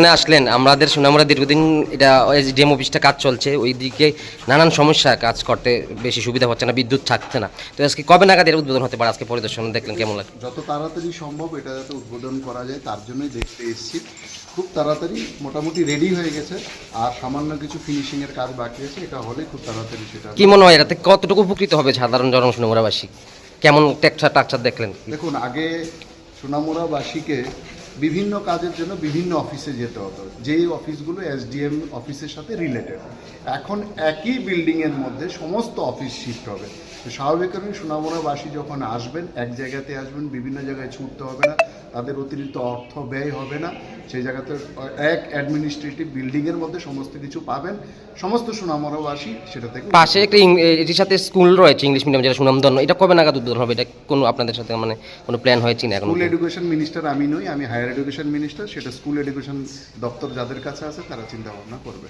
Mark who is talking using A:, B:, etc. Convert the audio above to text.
A: শুনে আসলেন। আমাদের শুনে আমরা দীর্ঘদিন এটা এসডিএম অফিসটা কাজ চলছে ওই দিকে নানান সমস্যা কাজ করতে বেশি সুবিধা হচ্ছে না বিদ্যুৎ থাকছে না। তো আজকে কবে নাগাদ এর উদ্বোধন হতে পারে? আজকে পরিদর্শন দেখলেন কেমন লাগে
B: যত তাড়াতাড়ি সম্ভব এটা যাতে উদ্বোধন করা যায় তার জন্যই দেখতে এসেছি। খুব তাড়াতাড়ি মোটামুটি রেডি হয়ে গেছে। আর সামান্য কিছু ফিনিশিংয়ের কাজ বাকি আছে এটা হলে খুব তাড়াতাড়ি সেটা
A: কি মনে হয় এটাতে কতটুকু উপকৃত হবে সাধারণ জনসুনমরাবাসী কেমন টেকচার টাকচার দেখলেন?
B: দেখুন আগে সোনামুড়াবাসীকে বিভিন্ন কাজের জন্য বিভিন্ন অফিসে যেতে হতো। যেই অফিসগুলো এসডিএম অফিসের সাথে রিলেটেড এখন একই বিল্ডিংয়ের মধ্যে সমস্ত অফিস শিফট হবে। তো স্বাভাবিক কারণে যখন আসবেন, এক জায়গাতে আসবেন, বিভিন্ন জায়গায় ছুটতে হবে না। তাদের অতিরিক্ত অর্থ ব্যয় হবে না। সেই জায়গাতে এক অ্যাডমিনিস্ট্রেটিভ বিল্ডিংয়ের মধ্যে সমস্ত কিছু পাবেন। সমস্ত সোনামুড়াবাসী সেটা থেকে
A: পাশে একটা এটির সাথে স্কুল রয়েছে ইংলিশ মিডিয়াম যেটা সুনামধন্য। এটা কবে নাগাদ উদ্বোধন হবে? এটা কোনো আপনাদের সাথে মানে কোনো প্ল্যান হয়েছে না এখন?
B: স্কুল এডুকেশন মিনিস্টার আমি নই আমি হায়ার এডুকেশন মিনিস্টার সেটা স্কুল এডুকেশন দপ্তর যাদের কাছে আছে তারা চিন্তা ভাবনা করবে।